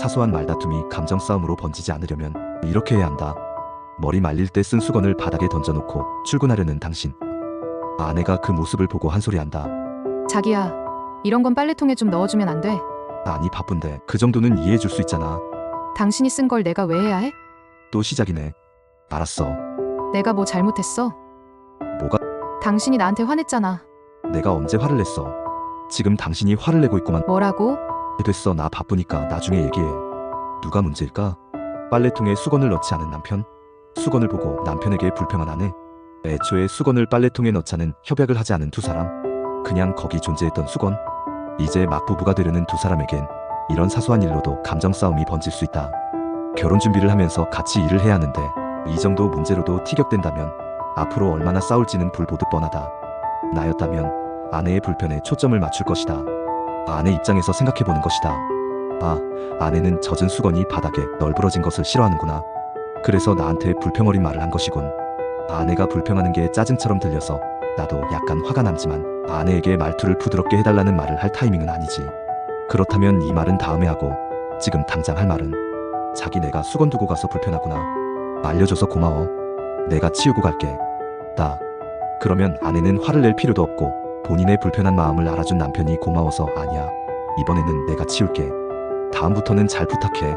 사소한 말다툼이 감정 싸움으로 번지지 않으려면 이렇게 해야 한다. 머리 말릴 때 쓴 수건을 바닥에 던져놓고 출근하려는 당신. 아내가 그 모습을 보고 한 소리 한다. 자기야, 이런 건 빨래통에 좀 넣어주면 안 돼? 아니 바쁜데 그 정도는 이해해 줄 수 있잖아. 당신이 쓴 걸 내가 왜 해야 해? 또 시작이네. 알았어. 내가 뭐 잘못했어? 뭐가 당신이 나한테 화냈잖아. 내가 언제 화를 냈어? 지금 당신이 화를 내고 있구만. 뭐라고? 됐어 나 바쁘니까 나중에 얘기해. 누가 문제일까? 빨래통에 수건을 넣지 않은 남편? 수건을 보고 남편에게 불평한 아내? 애초에 수건을 빨래통에 넣자는 협약을 하지 않은 두 사람? 그냥 거기 존재했던 수건? 이제 막 부부가 되려는 두 사람에겐 이런 사소한 일로도 감정 싸움이 번질 수 있다. 결혼 준비를 하면서 같이 일을 해야 하는데 이 정도 문제로도 티격된다면 앞으로 얼마나 싸울지는 불보듯 뻔하다. 나였다면 아내의 불편에 초점을 맞출 것이다. 아내 입장에서 생각해 보는 것이다. 아, 아내는 젖은 수건이 바닥에 널브러진 것을 싫어하는구나. 그래서 나한테 불평어린 말을 한 것이군. 아내가 불평하는 게 짜증처럼 들려서 나도 약간 화가 남지만 아내에게 말투를 부드럽게 해달라는 말을 할 타이밍은 아니지. 그렇다면 이 말은 다음에 하고 지금 당장 할 말은 자기 내가 수건 두고 가서 불편하구나. 알려줘서 고마워. 내가 치우고 갈게. 나. 그러면 아내는 화를 낼 필요도 없고 본인의 불편한 마음을 알아준 남편이 고마워서 아니야. 이번에는 내가 치울게. 다음부터는 잘 부탁해.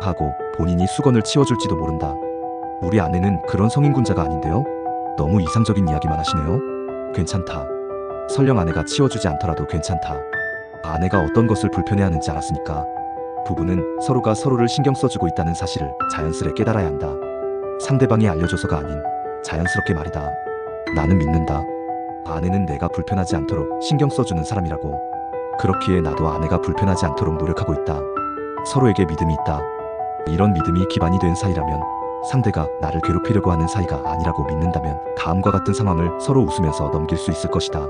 하고 본인이 수건을 치워줄지도 모른다. 우리 아내는 그런 성인군자가 아닌데요? 너무 이상적인 이야기만 하시네요? 괜찮다. 설령 아내가 치워주지 않더라도 괜찮다. 아내가 어떤 것을 불편해하는지 알았으니까. 부부는 서로가 서로를 신경 써주고 있다는 사실을 자연스레 깨달아야 한다. 상대방이 알려줘서가 아닌 자연스럽게 말이다. 나는 믿는다. 아내는 내가 불편하지 않도록 신경 써주는 사람이라고. 그렇기에 나도 아내가 불편하지 않도록 노력하고 있다. 서로에게 믿음이 있다. 이런 믿음이 기반이 된 사이라면 상대가 나를 괴롭히려고 하는 사이가 아니라고 믿는다면 다음과 같은 상황을 서로 웃으면서 넘길 수 있을 것이다.